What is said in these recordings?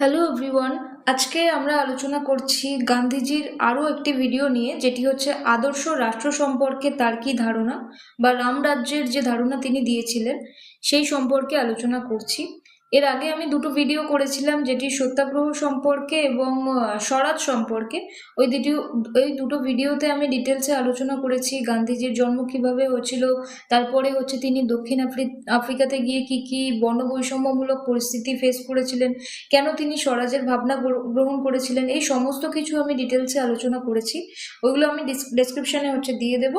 Hello everyone আজকে আমরা আলোচনা করছি গান্ধীজির আরও একটি ভিডিও নিয়ে, যেটি হচ্ছে আদর্শ রাষ্ট্র সম্পর্কে তার কি ধারণা বা রাম রাজ্যের যে ধারণা তিনি দিয়েছিলেন, সেই সম্পর্কে আলোচনা করছি। এর আগে আমি দুটো ভিডিও করেছিলাম যেটি সত্যাগ্রহ সম্পর্কে এবং স্বরাজ সম্পর্কে। ওই দুটি, ওই দুটো ভিডিওতে আমি ডিটেলসে আলোচনা করেছি, গান্ধীজির জন্ম কীভাবে হয়েছিল, তারপরে হচ্ছে তিনি দক্ষিণ আফ্রি, আফ্রিকাতে গিয়ে কি কি বর্ণবৈষম্যমূলক পরিস্থিতি ফেস করেছিলেন, কেন তিনি স্বরাজের ভাবনা গ্রহণ করেছিলেন, এই সমস্ত কিছু আমি ডিটেলসে আলোচনা করেছি। ওইগুলো আমি ডেসক্রিপশনে হচ্ছে দিয়ে দেব।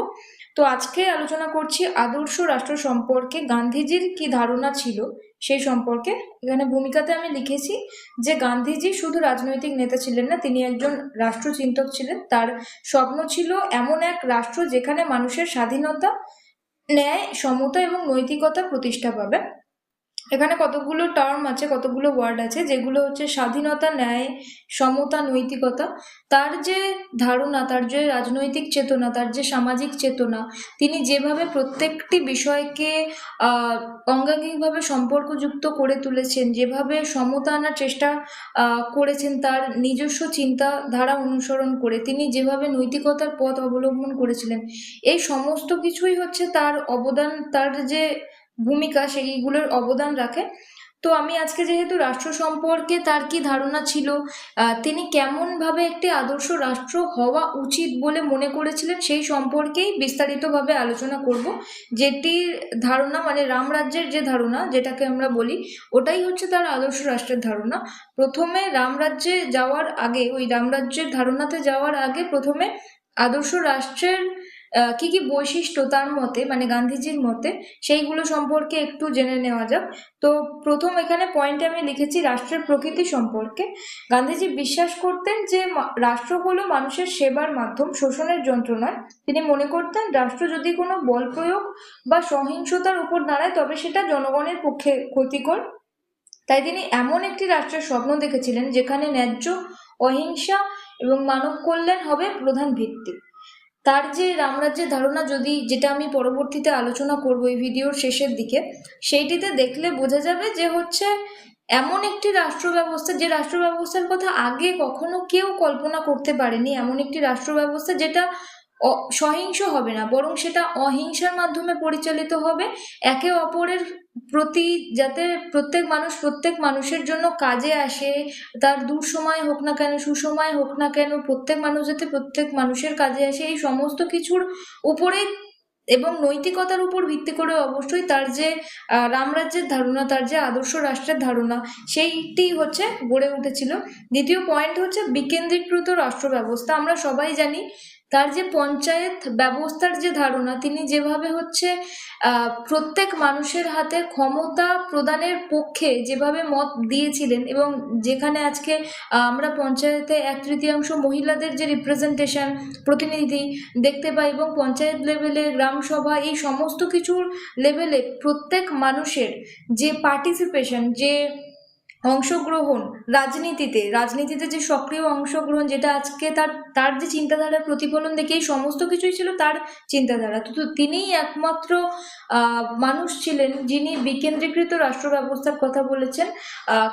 তো আজকে আলোচনা করছি আদর্শ রাষ্ট্র সম্পর্কে, গান্ধীজির কি ধারণা ছিল সেই সম্পর্কে। এখানে ভূমিকাতে আমি লিখেছি যে গান্ধীজি শুধু রাজনৈতিক নেতা ছিলেন না, তিনি একজন রাষ্ট্রচিন্তক ছিলেন। তার স্বপ্ন ছিল এমন এক রাষ্ট্র যেখানে মানুষের স্বাধীনতা, ন্যায়, সমতা এবং নৈতিকতা প্রতিষ্ঠা পাবে। এখানে কতগুলো টার্ম আছে, কতগুলো ওয়ার্ড আছে, যেগুলো হচ্ছে স্বাধীনতা, ন্যায়, সমতা, নৈতিকতা। তার যে ধারণা, তার যে রাজনৈতিক চেতনা, তার যে সামাজিক চেতনা, তিনি যেভাবে প্রত্যেকটি বিষয়কে অঙ্গাঙ্গিকভাবে সম্পর্কযুক্ত করে তুলেছেন, যেভাবে সমতা আনার চেষ্টা করেছেন, তার নিজস্ব চিন্তাধারা অনুসরণ করে, তিনি যেভাবে নৈতিকতার পথ অবলম্বন করেছিলেন, এই সমস্ত কিছুই হচ্ছে তার অবদান, তার যে ভূমিকা সেইগুলোর অবদান রাখে তো আমি আজকে যেহেতু রাষ্ট্র সম্পর্কে তার কি ধারণা ছিল তিনি কেমনভাবে একটি আদর্শ রাষ্ট্র হওয়া উচিত বলে মনে করেছিলেন সেই সম্পর্কেই বিস্তারিতভাবে আলোচনা করব। যেটির ধারণা মানে রামরাজ্যের যে ধারণা, যেটাকে আমরা বলি, ওটাই হচ্ছে তার আদর্শ রাষ্ট্রের ধারণা। প্রথমে রামরাজ্যে যাওয়ার আগে, ওই রামরাজ্যের ধারণাতে যাওয়ার আগে প্রথমে আদর্শ রাষ্ট্রের কি কি বৈশিষ্ট্য তার মতে মানে গান্ধীজির মতে, সেইগুলো সম্পর্কে একটু জেনে নেওয়া যাক। তো প্রথম এখানে পয়েন্টে আমি লিখেছি রাষ্ট্রের প্রকৃতি সম্পর্কে। গান্ধীজি বিশ্বাস করতেন যে রাষ্ট্র হলো মানুষের সেবার মাধ্যম, শোষণের যন্ত্র নয়। তিনি মনে করতেন রাষ্ট্র যদি কোনো বল প্রয়োগ বা সহিংসতার উপর দাঁড়ায়, তবে সেটা জনগণের পক্ষে ক্ষতিকর। তাই তিনি এমন একটি রাষ্ট্রের স্বপ্ন দেখেছিলেন, যেখানে ন্যায্য অহিংসা এবং মানব কল্যাণ হবে প্রধান ভিত্তি। তার যে রামরাজ্যের ধারণা যদি যেটা আমি পরবর্তীতে আলোচনা করব এই ভিডিওর শেষের দিকে, সেইটিতে দেখলে বোঝা যাবে যে হচ্ছে এমন একটি রাষ্ট্র ব্যবস্থা যে রাষ্ট্র ব্যবস্থার কথা আগে কখনো কেউ কল্পনা করতে পারেনি, এমন একটি রাষ্ট্র ব্যবস্থা যেটা সহিংস হবে না, বরং সেটা অহিংসার মাধ্যমে পরিচালিত হবে, একে অপরের প্রতি, যাতে প্রত্যেক মানুষ, প্রত্যেক মানুষের জন্য কাজে আসে, তার দুঃসময় হোক না কেন, সুসময় হোক না কেন, প্রত্যেক মানুষ যাতে প্রত্যেক মানুষের কাজে আসে, এই সমস্ত কিছুর উপরে এবং নৈতিকতার উপর ভিত্তি করে অবশ্যই তার যে রামরাজ্যের ধারণা, তার যে আদর্শ রাষ্ট্রের ধারণা, সেইটি হচ্ছে গড়ে উঠেছিল। দ্বিতীয় পয়েন্ট হচ্ছে বিকেন্দ্রীকৃত রাষ্ট্র ব্যবস্থা আমরা সবাই জানি তার যে পঞ্চায়েত ব্যবস্থার যে ধারণা, তিনি যেভাবে হচ্ছে প্রত্যেক মানুষের হাতে ক্ষমতা প্রদানের পক্ষে যেভাবে মত দিয়েছিলেন এবং যেখানে আজকে আমরা পঞ্চায়েতে এক তৃতীয়াংশ মহিলাদের যে রিপ্রেজেন্টেশন প্রতিনিধি দেখতে পাই এবং পঞ্চায়েত লেভেলে, গ্রাম সভা, এই সমস্ত কিছুর লেভেলে প্রত্যেক মানুষের যে পার্টিসিপেশন যে অংশগ্রহণ রাজনীতিতে। রাজনীতিতে যে সক্রিয় অংশগ্রহণ যেটা আজকে তার তার যে চিন্তাধারার প্রতিফলন দেখে এই সমস্ত কিছুই ছিল তার চিন্তাধারা। তো তিনিই একমাত্র মানুষ ছিলেন যিনি বিকেন্দ্রীকৃত রাষ্ট্র ব্যবস্থার কথা বলেছেন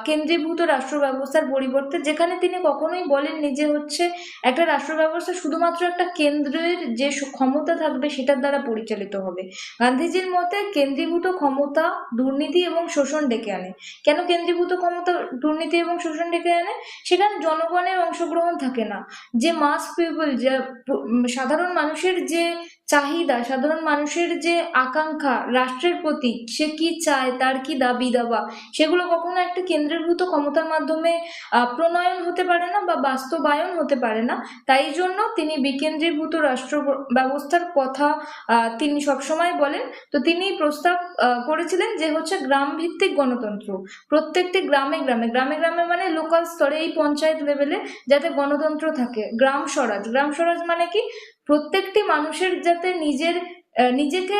কেন্দ্রীভূত রাষ্ট্র ব্যবস্থার পরিবর্তে, যেখানে তিনি কখনোই বলেননি যে হচ্ছে একটা রাষ্ট্র ব্যবস্থা শুধুমাত্র একটা কেন্দ্রের যে ক্ষমতা থাকবে সেটার দ্বারা পরিচালিত হবে। গান্ধীজির মতে কেন্দ্রীভূত ক্ষমতা দুর্নীতি এবং শোষণ ডেকে আনে। কেন কেন্দ্রীভূত ক্ষমতা দুর্নীতি এবং শোষণ ডেকে আনে, সেখানে জনগণের অংশগ্রহণ থাকে না। যে মাস পিপল যে সাধারণ মানুষের যে চাহিদা, সাধারণ মানুষের যে আকাঙ্ক্ষা, রাষ্ট্রের প্রতি সে কি চায়, তার কি দাবি দাবা, সেগুলো কখনো একটা কেন্দ্রীভূত ক্ষমতার মাধ্যমে প্রণয়ন হতে পারে না বা বাস্তবায়ন হতে পারে না। তাই জন্য তিনি বিকেন্দ্রীভূত রাষ্ট্র ব্যবস্থার কথা তিনি সবসময় বলেন। তো তিনি প্রস্তাব করেছিলেন যে হচ্ছে গ্রাম ভিত্তিক গণতন্ত্র। প্রত্যেকটি গ্রামে গ্রামে গ্রামে। গ্রামে গ্রামে মানে লোকাল স্তরে এই পঞ্চায়েত লেভেলে যাতে গণতন্ত্র থাকে। গ্রাম স্বরাজ। গ্রাম স্বরাজ মানে কি? প্রত্যেকটি মানুষের যাতে নিজের নিজেকে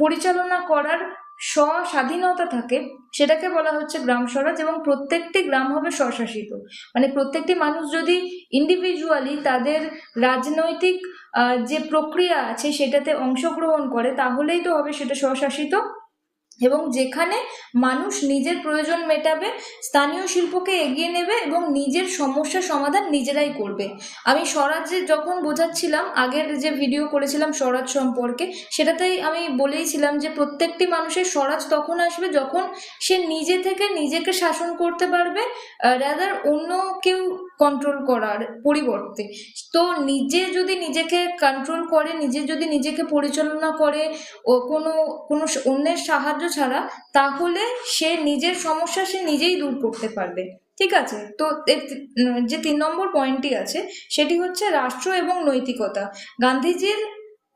পরিচালনা করার স্বস্বাধীনতা থাকে, সেটাকে বলা হচ্ছে গ্রাম স্বরাজ এবং প্রত্যেকটি গ্রাম হবে স্বশাসিত। মানে প্রত্যেকটি মানুষ যদি ইন্ডিভিজুয়ালি তাদের রাজনৈতিক যে প্রক্রিয়া আছে সেটাতে অংশগ্রহণ করে, তাহলেই তো হবে সেটা স্বশাসিত এবং যেখানে মানুষ নিজের প্রয়োজন মেটাবে, স্থানীয় শিল্পকে এগিয়ে নেবে এবং নিজের সমস্যা সমাধান নিজেরাই করবে। আমি স্বরাজ্যে যখন বোঝাচ্ছিলাম, আগের যে ভিডিও করেছিলাম স্বরাজ সম্পর্কে, সেটাতেই আমি বলেইছিলাম যে প্রত্যেকটি মানুষের স্বরাজ তখন আসবে যখন সে নিজে থেকে নিজেকে শাসন করতে পারবে রাদার অন্য কেউ কন্ট্রোল করার পরিবর্তে। তো নিজে যদি নিজেকে কন্ট্রোল করে, নিজে যদি নিজেকে পরিচালনা করে, ও কোনো কোনো অন্যের সাহায্য ছাড়া, তাহলে সে নিজের সমস্যা সে নিজেই দূর করতে পারবে। ঠিক আছে? তো যে তিন নম্বর পয়েন্টটি আছে, সেটি হচ্ছে রাষ্ট্র এবং নৈতিকতা। গান্ধীজির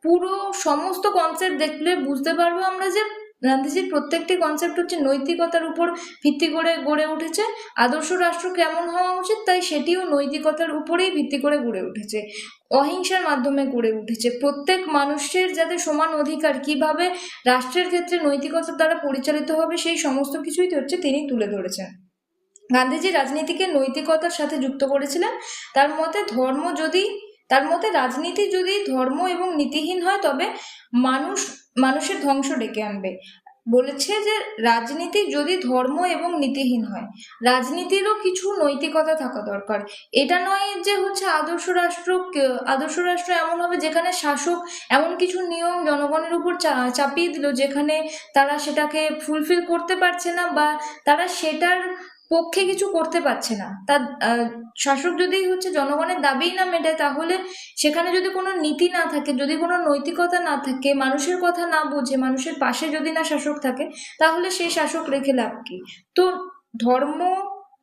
পুরো সমস্ত কনসেপ্ট দেখলে বুঝতে পারব আমরা যে গান্ধীজির প্রত্যেকটি কনসেপ্ট হচ্ছে নৈতিকতার উপর ভিত্তি করে গড়ে উঠেছে। আদর্শ রাষ্ট্র কেমন হওয়া উচিত তাই সেটিও নৈতিকতার উপরেই ভিত্তি করে গড়ে উঠেছে। অহিংসার মাধ্যমে গড়ে উঠেছে। প্রত্যেক মানুষের যাতে সমান অধিকার কীভাবে রাষ্ট্রের ক্ষেত্রে নৈতিকতার দ্বারা পরিচালিত হবে সেই সমস্ত কিছুই হচ্ছে তিনি তুলে ধরেছেন। গান্ধীজি রাজনীতিকে নৈতিকতার সাথে যুক্ত করেছিলেন। তার মতে ধর্ম যদি, তার মতে রাজনীতি যদি ধর্ম এবং নীতিহীন হয় তবে মানুষ মানুষের ধ্বংস ডেকে আনবে। বলেছে যে রাজনীতি যদি ধর্ম এবং নীতিহীন হয়, রাজনীতিরও কিছু নৈতিকতা থাকা দরকার। এটা নয় যে হচ্ছে আদর্শ রাষ্ট্র আদর্শ রাষ্ট্র এমন হবে যেখানে শাসক এমন কিছু নিয়ম জনগণের উপর চাপিয়ে দিল, যেখানে তারা সেটাকে ফুলফিল করতে পারছে না বা তারা সেটার পক্ষে কিছু করতে পারছে না। তার শাসক যদি হচ্ছে জনগণের দাবিই না মেটায়, তাহলে সেখানে যদি কোনো নীতি না থাকে, যদি কোনো নৈতিকতা না থাকে, মানুষের কথা না বুঝে, মানুষের পাশে যদি না শাসক থাকে, তাহলে সেই শাসক রেখে লাভ কি? তো ধর্ম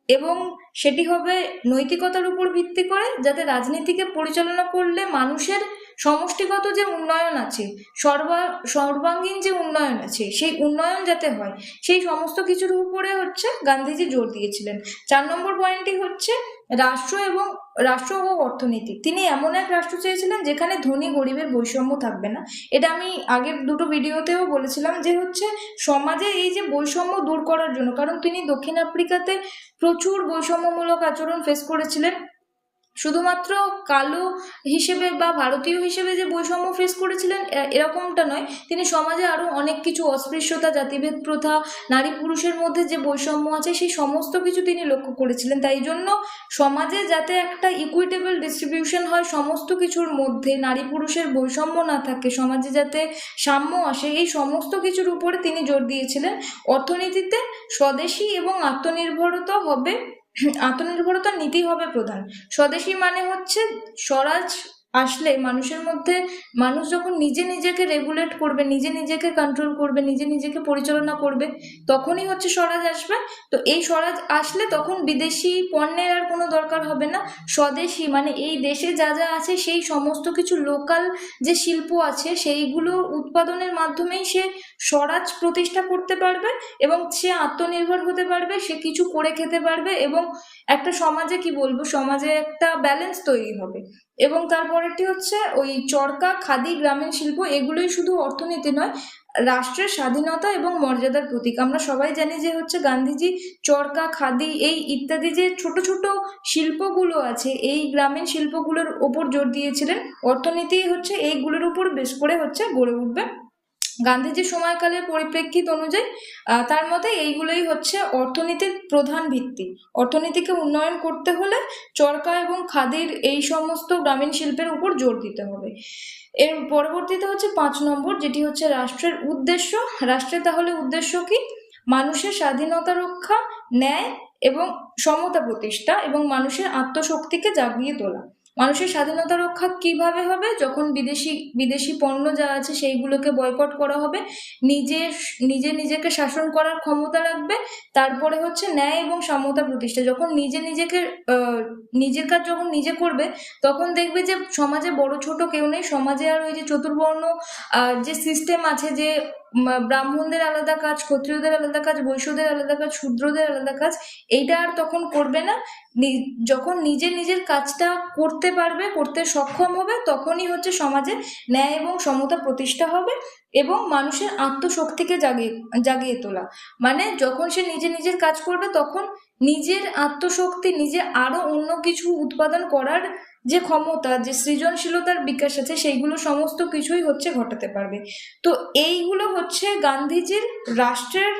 এবং সেটি হবে নৈতিকতার উপর ভিত্তি করে, যাতে রাজনীতিকে পরিচালনা করলে মানুষের সমষ্টিগত যে উন্নয়ন আছে, সর্বা, সর্বাঙ্গীন যে উন্নয়ন আছে, সেই উন্নয়ন যাতে হয়, সেই সমস্ত কিছুর উপরে হচ্ছে গান্ধীজি জোর দিয়েছিলেন। চার নম্বর পয়েন্টটি হচ্ছে রাষ্ট্র এবং, রাষ্ট্র ও অর্থনীতি। তিনি এমন এক রাষ্ট্র চেয়েছিলেন যেখানে ধনী গরিবের বৈষম্য থাকবে না। এটা আমি আগের দুটো ভিডিওতেও বলেছিলাম যে হচ্ছে সমাজে এই যে বৈষম্য দূর করার জন্য, কারণ তিনি দক্ষিণ আফ্রিকাতে প্রচুর বৈষম্যমূলক আচরণ ফেস করেছিলেন। শুধুমাত্র কালো হিসেবে বা ভারতীয় হিসেবে যে বৈষম্য ফেস করেছিলেন এরকমটা নয়। তিনি সমাজে আরও অনেক কিছু অস্পৃশ্যতা, জাতিভেদ প্রথা, নারী পুরুষের মধ্যে যে বৈষম্য আছে, সেই সমস্ত কিছু তিনি লক্ষ্য করেছিলেন। তাই জন্য সমাজে যাতে একটা ইকুইটেবল ডিস্ট্রিবিউশন হয়, সমস্ত কিছুর মধ্যে নারী পুরুষের বৈষম্য না থাকে, সমাজে যাতে সাম্য আসে, এই সমস্ত কিছুর উপরে তিনি জোর দিয়েছিলেন। অর্থনীতিতে স্বদেশী এবং আত্মনির্ভরতা হবে আত্মনির্ভরতার নীতি হবে প্রধান। স্বদেশী মানে হচ্ছে স্বরাজ আসলে মানুষের মধ্যে, মানুষ যখন নিজে নিজেকে রেগুলেট করবে, নিজে নিজেকে কন্ট্রোল করবে, নিজে নিজেকে পরিচালনা করবে, তখনই হচ্ছে স্বরাজ আসবে। তো এই স্বরাজ আসলে তখন বিদেশি পণ্যের আর কোনো দরকার হবে না। স্বদেশী মানে এই দেশে যা যা আছে, সেই সমস্ত কিছু লোকাল যে শিল্প আছে, সেইগুলো উৎপাদনের মাধ্যমেই সে স্বরাজ প্রতিষ্ঠা করতে পারবে এবং সে আত্মনির্ভর হতে পারবে, সে কিছু করে খেতে পারবে এবং একটা সমাজে কি বলব, সমাজে একটা ব্যালেন্স তৈরি হবে। এবং তারপরেরটি হচ্ছে ওই চরকা, খাদি, গ্রামীণ শিল্প, এগুলোই শুধু অর্থনীতি নয়, রাষ্ট্রের স্বাধীনতা এবং মর্যাদার প্রতীক। আমরা সবাই জানি যে হচ্ছে গান্ধীজি চরকা, খাদি, এই ইত্যাদি যে ছোট ছোট শিল্পগুলো আছে, এই গ্রামীণ শিল্পগুলোর ওপর জোর দিয়েছিলেন। অর্থনীতি হচ্ছে এইগুলোর উপর বেশ করে হচ্ছে গড়ে উঠবে। গান্ধীজির সময়কালের পরিপ্রেক্ষিত অনুযায়ী তার মতে এইগুলোই হচ্ছে অর্থনীতির প্রধান ভিত্তি। অর্থনীতিকে উন্নয়ন করতে হলে চরকা এবং খাদির এই সমস্ত গ্রামীণ শিল্পের উপর জোর দিতে হবে। এর পরবর্তীতে হচ্ছে পাঁচ নম্বর, যেটি হচ্ছে রাষ্ট্রের উদ্দেশ্য। রাষ্ট্রের তাহলে উদ্দেশ্য কি? মানুষের স্বাধীনতা রক্ষা, ন্যায় এবং সমতা প্রতিষ্ঠা এবং মানুষের আত্মশক্তিকে জাগিয়ে তোলা। মানুষের স্বাধীনতা রক্ষা কীভাবে হবে? যখন বিদেশি বিদেশি পণ্য যা আছে সেইগুলোকে বয়কট করা হবে, নিজে নিজে নিজেকে শাসন করার ক্ষমতা রাখবে, তারপরে হচ্ছে ন্যায় এবং সমতা প্রতিষ্ঠা। যখন নিজে নিজেকে নিজের কাজ যখন নিজে করবে, তখন দেখবে যে সমাজে বড় ছোট কেউ নেই। সমাজে আর ওই যে চতুর্বর্ণ যে সিস্টেম আছে যে ব্রাহ্মণদের আলাদা কাজ, ক্ষত্রিয়দের আলাদা কাজ, বৈশ্যদের আলাদা কাজ, শূদ্রদের আলাদা কাজ, এইটা আর তখন করবে না। যখন নিজের নিজের কাজটা করতে পারবে, করতে সক্ষম হবে, তখনই হচ্ছে সমাজে ন্যায় এবং সমতা প্রতিষ্ঠা হবে। এবং মানুষের আত্মশক্তিকে জাগিয়ে জাগিয়ে তোলা। মানে যখন সে নিজে নিজের কাজ করবে, তখন নিজের আত্মশক্তি, নিজে আরও অন্য কিছু উৎপাদন করার যে ক্ষমতা, যে সৃজনশীলতার বিকাশ আছে, সেইগুলো সমস্ত কিছুই হচ্ছে ঘটাতে পারবে। তো এইগুলো হচ্ছে গান্ধীজির রাষ্ট্রের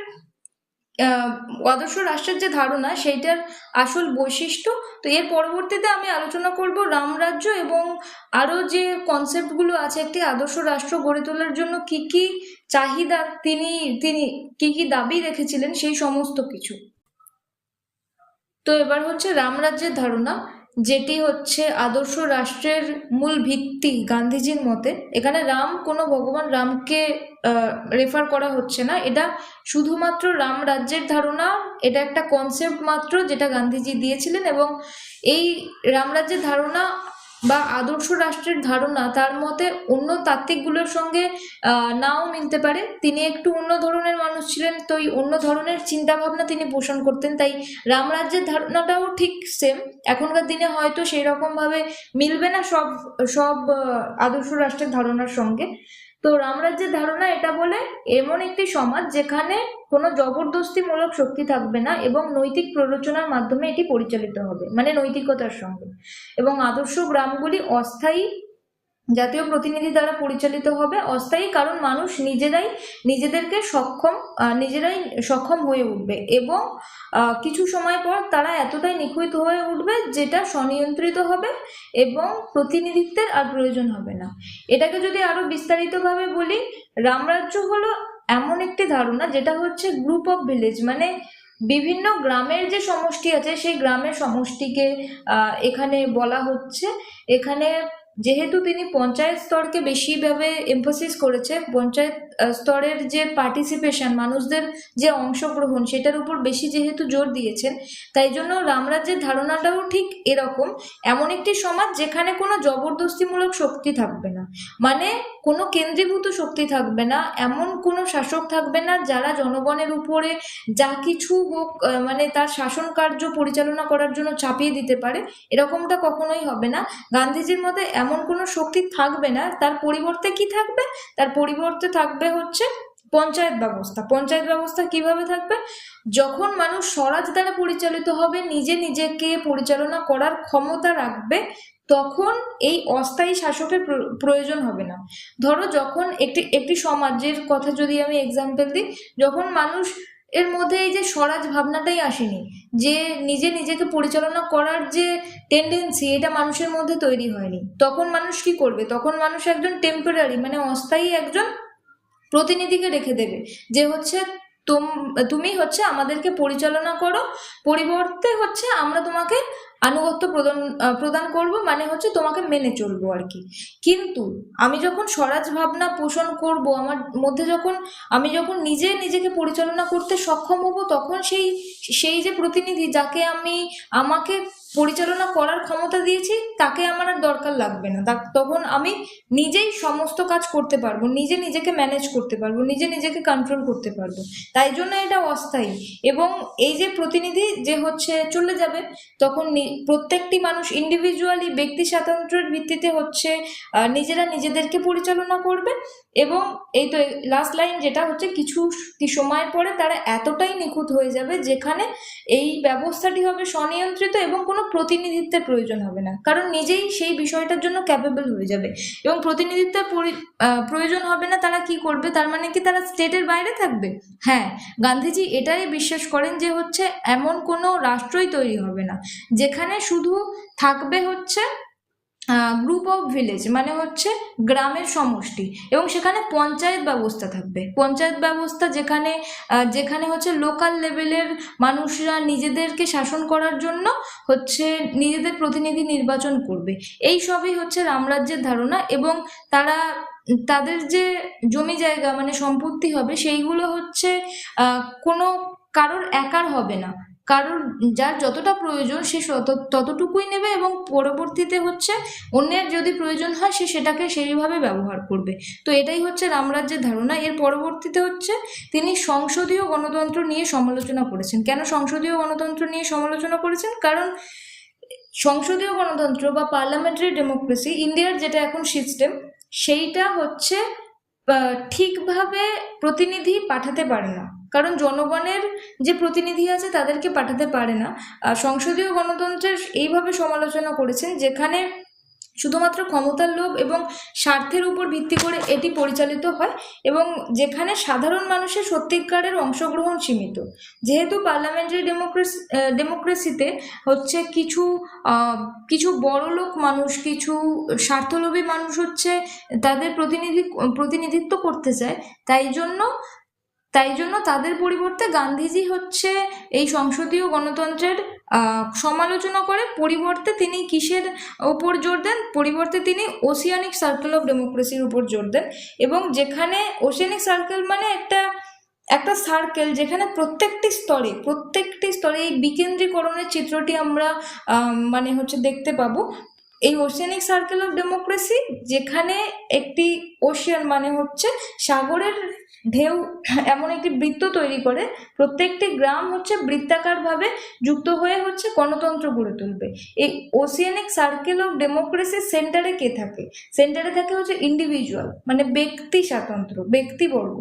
আদর্শ রাষ্ট্রের যে ধারণা, সেইটার আসল বৈশিষ্ট্য। তো এর পরবর্তীতে আমি আলোচনা করব রামরাজ্য এবং আরও যে কনসেপ্টগুলো আছে একটি আদর্শ রাষ্ট্র গড়ে তোলার জন্য কি কি চাহিদা তিনি তিনি কি কি দাবি রেখেছিলেন, সেই সমস্ত কিছু। তো এবার হচ্ছে রামরাজ্যের ধারণা। যেটি হচ্ছে আদর্শ রাষ্ট্রের মূল ভিত্তি গান্ধীজির মতে, এখানে রাম, কোনো ভগবান রামকে রেফার করা হচ্ছে না। এটা শুধুমাত্র রাম রাজ্যের ধারণা, এটা একটা কনসেপ্ট মাত্র যেটা গান্ধীজি দিয়েছিলেন এবং এই রামরাজ্যের ধারণা বা আদর্শ রাষ্ট্রের ধারণা তার মতে অন্য তাত্ত্বিকগুলোর সঙ্গে নাও মিলতে পারে। তিনি একটু অন্য ধরনের মানুষ ছিলেন তো এই অন্য ধরনের চিন্তা ভাবনা তিনি পোষণ করতেন। তাই রামরাজ্যের ধারণাটাও ঠিক সেম এখনকার দিনে হয়তো সেই রকমভাবে মিলবে না সব সব আদর্শ রাষ্ট্রের ধারণার সঙ্গে। তো রামরাজ্যের ধারণা এটা বলে, এমন একটি সমাজ যেখানে কোনো জবরদস্তিমূলক শক্তি থাকবে না এবং নৈতিক প্ররোচনার মাধ্যমে এটি পরিচালিত হবে মানে নৈতিকতার সঙ্গে। এবং আদর্শ গ্রামগুলি অস্থায়ী জাতীয় প্রতিনিধি দ্বারা পরিচালিত হবে অস্থায়ী কারণ মানুষ নিজেরাই নিজেদেরকে সক্ষম নিজেরাই সক্ষম হয়ে উঠবে এবং কিছু সময় পর তারা এতটাই নিখুঁত হয়ে উঠবে যেটা স্বনিয়ন্ত্রিত হবে এবং প্রতিনিধিত্বের আর প্রয়োজন হবে না। এটাকে যদি আরও বিস্তারিতভাবে বলি, রামরাজ্য হলো এমন একটি ধারণা যেটা হচ্ছে গ্রুপ অফ ভিলেজ মানে বিভিন্ন গ্রামের যে সমষ্টি আছে সেই গ্রামের সমষ্টিকে এখানে বলা হচ্ছে। এখানে যেহেতু তিনি পঞ্চায়েত স্তরকে বেশিভাবে এমফোসিস করেছে পঞ্চায়েত স্তরের যে পার্টিসিপেশন মানুষদের যে অংশগ্রহণ, সেটার উপর বেশি যেহেতু জোর দিয়েছেন, তাই জন্য রামরাজ্যের ধারণাটাও ঠিক এরকম। এমন একটি সমাজ যেখানে কোনো জবরদস্তিমূলক শক্তি থাকবে না মানে কোনো কেন্দ্রীভূত শক্তি থাকবে না, এমন কোনো শাসক থাকবে না যারা জনগণের উপরে যা কিছু হোক মানে তার শাসন কার্য পরিচালনা করার জন্য চাপিয়ে দিতে পারে, এরকমটা কখনোই হবে না। গান্ধীজির মতে এমন কোনো শক্তি থাকবে না, তার পরিবর্তে কি থাকবে? তার পরিবর্তে থাকবে হচ্ছে পঞ্চায়েত ব্যবস্থা। পঞ্চায়েত ব্যবস্থা কীভাবে থাকবে? যখন মানুষ স্বরাজ দ্বারা পরিচালিত হবে, নিজে নিজেকে পরিচালনা করার ক্ষমতা রাখবে, তখন এই অস্থায়ী শাসকের প্র- প্রয়োজন হবে না। ধরো যখন একটি একটি সমাজের কথা যদি আমি এক্সাম্পল দিই, যখন মানুষ এর মধ্যে এই যে স্বরাজ ভাবনাটাই আসেনি, যে নিজে নিজেকে পরিচালনা করার যে টেন্ডেন্সি এটা মানুষের মধ্যে তৈরি হয়নি, তখন মানুষ কি করবে? তখন মানুষ একজন টেম্পোরারি মানে অস্থায়ী একজন প্রতিনিধিকে রেখে দেবে যে হচ্ছে তুম হচ্ছে আমাদেরকে পরিচালনা করো, পরিবর্তে হচ্ছে আমরা তোমাকে আনুগত্য প্রদান প্রদান করব মানে হচ্ছে তোমাকে মেনে চলবো আর কি। কিন্তু আমি যখন স্বরাজ ভাবনা পোষণ করব, আমার মধ্যে যখন, আমি যখন নিজে নিজেকে পরিচালনা করতে সক্ষম হব, তখন সেই সেই যে প্রতিনিধি যাকে আমি, আমাকে পরিচালনা করার ক্ষমতা দিয়েছি, তাকে আমার আর দরকার লাগবে না। তখন আমি নিজেই সমস্ত কাজ করতে পারব, নিজে নিজেকে ম্যানেজ করতে পারব, নিজে নিজেকে কন্ট্রোল করতে পারব। তাই জন্য এটা অস্থায়ী। এবং এই যে প্রতিনিধি যে হচ্ছে চলে যাবে, তখন প্রত্যেকটি মানুষ ইন্ডিভিজুয়ালি ব্যক্তি স্বাতন্ত্র্যের ভিত্তিতে হচ্ছে নিজেরা নিজেদেরকে পরিচালনা করবে। এবং এই তো লাস্ট লাইন যেটা হচ্ছে, কিছু সময় পরে তারা এতটাই নিখুঁত হয়ে যাবে, যেখানে এই ব্যবস্থাটি হবে স্বনিয়ন্ত্রিত এবং কোনো প্রতিনিধিত্বের প্রয়োজন হবে না। কারণ নিজেই সেই বিষয়টার জন্য ক্যাপেবল হয়ে যাবে। এবং প্রতিনিধিত্বের পরি- প্রয়োজন হবে না, তারা কি করবে? তার মানে কি তারা স্টেটের বাইরে থাকবে? হ্যাঁ গান্ধীজি এটাই বিশ্বাস করেন যে হচ্ছে এমন কোনো রাষ্ট্রই তৈরি হবে না। যেখানে শুধু থাকবে হচ্ছে গ্রুপ অফ ভিলেজ মানে হচ্ছে গ্রামের সমষ্টি এবং সেখানে পঞ্চায়েত ব্যবস্থা থাকবে। পঞ্চায়েত ব্যবস্থা যেখানে যেখানে হচ্ছে লোকাল লেভেলের মানুষরা নিজেদেরকে শাসন করার জন্য হচ্ছে নিজেদের প্রতিনিধি নির্বাচন করবে। এই সবই হচ্ছে রামরাজ্যের ধারণা এবং তারা, তাদের যে জমি জায়গা মানে সম্পত্তি হবে সেইগুলো হচ্ছে কোনো কারোর একার হবে না। কারোর যার যতটা প্রয়োজন সে তত- ততটুকুই নেবে এবং পরবর্তীতে হচ্ছে অন্যের যদি প্রয়োজন হয় সে সেটাকে সেইভাবে ব্যবহার করবে। তো এটাই হচ্ছে রামরাজ্যের ধারণা। এর পরবর্তীতে হচ্ছে তিনি সংসদীয় গণতন্ত্র নিয়ে সমালোচনা করেছেন। কেন সংসদীয় গণতন্ত্র নিয়ে সমালোচনা করেছেন? কারণ সংসদীয় গণতন্ত্র বা পার্লামেন্টারি ডেমোক্রেসি, ইন্ডিয়ার যেটা এখন সিস্টেম, সেইটা হচ্ছে ঠিকভাবে প্রতিনিধি পাঠাতে পারে না। কারণ জনগণের যে প্রতিনিধি আছে তাদেরকে পাঠাতে পারে না। সংসদীয় গণতন্ত্রের এইভাবে সমালোচনা করেছেন যেখানে শুধুমাত্র ক্ষমতার লোভ এবং স্বার্থের উপর ভিত্তি করে এটি পরিচালিত হয় এবং যেখানে সাধারণ মানুষের সত্যিকারের অংশগ্রহণ সীমিত। যেহেতু পার্লামেন্টারি ডেমোক্রেসি ডেমোক্রেসিতে হচ্ছে কিছু কিছু বড়লোক মানুষ, কিছু স্বার্থলোভী মানুষ হচ্ছে তাদের প্রতিনিধি, প্রতিনিধিত্ব করতে চায়, তাই জন্য তাই জন্য তাদের পরিবর্তে গান্ধীজি হচ্ছে এই সংসদীয় গণতন্ত্রের সমালোচনা করে পরিবর্তে তিনি কিসের ওপর জোর দেন? পরিবর্তে তিনি ওসিয়ানিক সার্কেল অফ ডেমোক্রেসির উপর জোর দেন এবং যেখানে ওসিয়ানিক সার্কেল মানে একটা একটা সার্কেল যেখানে প্রত্যেকটি স্তরে প্রত্যেকটি স্তরে এই বিকেন্দ্রীকরণের চিত্রটি আমরা মানে হচ্ছে দেখতে পাবো। এই ওশিয়ানিক সার্কেল অফ ডেমোক্রেসি যেখানে একটি ওশিয়ান মানে হচ্ছে সাগরের ঢেউ এমন একটি বৃত্ত তৈরি করে প্রত্যেকটি গ্রাম হচ্ছে বৃত্তাকারভাবে যুক্ত হয়ে হচ্ছে গণতন্ত্র গড়ে তুলবে। এই ওসিয়ানিক সার্কেল অফ ডেমোক্রেসির সেন্টারে কে থাকে? সেন্টারে থাকে হচ্ছে ইন্ডিভিজুয়াল মানে ব্যক্তি স্বাতন্ত্র, ব্যক্তিবর্গ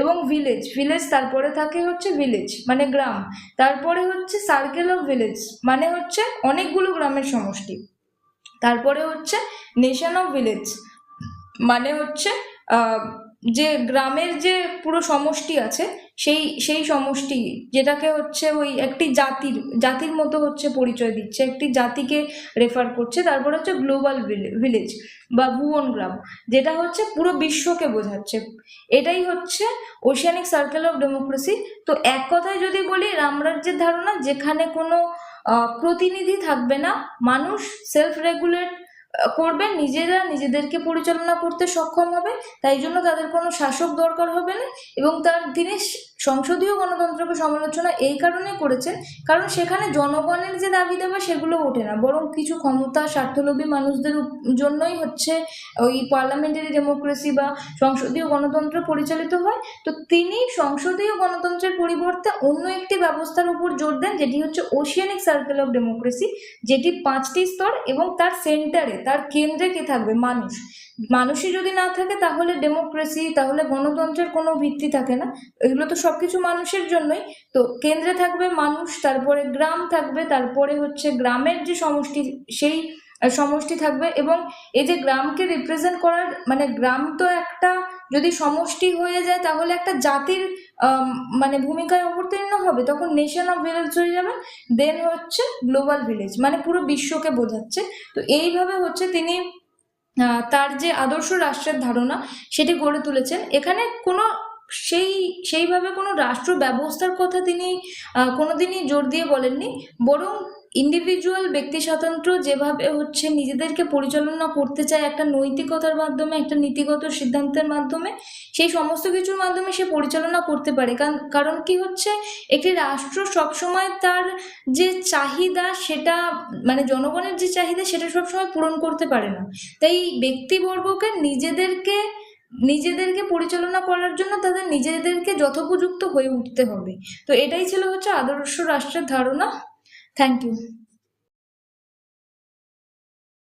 এবং ভিলেজ ভিলেজ তারপরে থাকে হচ্ছে ভিলেজ মানে গ্রাম। তারপরে হচ্ছে সার্কেল অফ ভিলেজ মানে হচ্ছে অনেকগুলো গ্রামের সমষ্টি। তারপরে হচ্ছে নেশন অফ ভিলেজ মানে হচ্ছে যে গ্রামের যে পুরো সমষ্টি আছে, সেই সেই সমষ্টি যেটাকে হচ্ছে ওই একটি জাতির জাতির মতো হচ্ছে পরিচয় দিচ্ছে, একটি জাতিকে রেফার করছে, তারপর হচ্ছে গ্লোবাল ভিলেজ বা ভুবন গ্রাম, যেটা হচ্ছে পুরো বিশ্বকে বোঝাচ্ছে। এটাই হচ্ছে ওশিয়ানিক সার্কেল অফ ডেমোক্রেসি তো এক কথায় যদি বলি, রামরাজ্যের ধারণা, যেখানে কোনো প্রতিনিধি থাকবে না, মানুষ সেলফ রেগুলেট করবে নিজেরা নিজেদেরকে পরিচালনা করতে সক্ষম হবে, তাই জন্য তাদের কোনো শাসক দরকার হবে না এবং তার তিনি সংসদীয় গণতন্ত্রকে সমালোচনা এই কারণে করেছেন, কারণ সেখানে জনগণের যে দাবি দাবা সেগুলো ওঠে না, বরং কিছু ক্ষমতা স্বার্থলোভী মানুষদের জন্যই হচ্ছে ওই পার্লামেন্টারি ডেমোক্রেসি বা সংসদীয় গণতন্ত্র পরিচালিত হয়। তো তিনি সংসদীয় গণতন্ত্রের পরিবর্তে অন্য একটি ব্যবস্থার উপর জোর দেন, যেটি হচ্ছে ওশিয়ানিক সার্কেল অফ ডেমোক্রেসি যেটি পাঁচটি স্তর এবং তার সেন্টারে তার কেন্দ্রে কে থাকবে? মানুষ। মানুষই যদি না থাকে, তাহলে ডেমোক্রেসি তাহলে গণতন্ত্রের কোনো ভিত্তি থাকে না। এগুলো তো সব কিছু মানুষের জন্যই। তো কেন্দ্রে থাকবে মানুষ, তারপরে গ্রাম থাকবে, তারপরে হচ্ছে গ্রামের যে সমষ্টি, সেই সমষ্টি থাকবে এবং এই যে গ্রামকে রিপ্রেজেন্ট করার মানে গ্রাম তো একটা যদি সমষ্টি হয়ে যায় তাহলে একটা জাতির মানে ভূমিকায় অবতীর্ণ হবে। তখন নেশন অফ ভিলেজ হয়ে যাবে দেন হচ্ছে গ্লোবাল ভিলেজ মানে পুরো বিশ্বকে বোঝাচ্ছে। তো এইভাবে হচ্ছে তিনি তার যে আদর্শ রাষ্ট্রের ধারণা সেটি গড়ে তুলেছেন। এখানে কোনো সেই, সেইভাবে কোনো রাষ্ট্র ব্যবস্থার কথা তিনি কোনোদিনই জোর দিয়ে বলেননি। বরং ইন্ডিভিজুয়াল ব্যক্তি স্বাতন্ত্র্য যেভাবে হচ্ছে নিজেদেরকে পরিচালনা করতে চায় একটা নৈতিকতার মাধ্যমে, একটা নীতিগত সিদ্ধান্তের মাধ্যমে, সেই সমস্ত কিছুর মাধ্যমে সে পরিচালনা করতে পারে। কারণ কারণ কি হচ্ছে? একটি রাষ্ট্র সবসময় তার যে চাহিদা সেটা মানে জনগণের যে চাহিদা সেটা সবসময় পূরণ করতে পারে না। তাই ব্যক্তিবর্গকে নিজেদেরকে নিজেদেরকে পরিচালনা করার জন্য তাদের নিজেদেরকে যথোপযুক্ত হয়ে উঠতে হবে। তো এটাই ছিল হচ্ছে আদর্শ রাষ্ট্রের ধারণা। Thank you.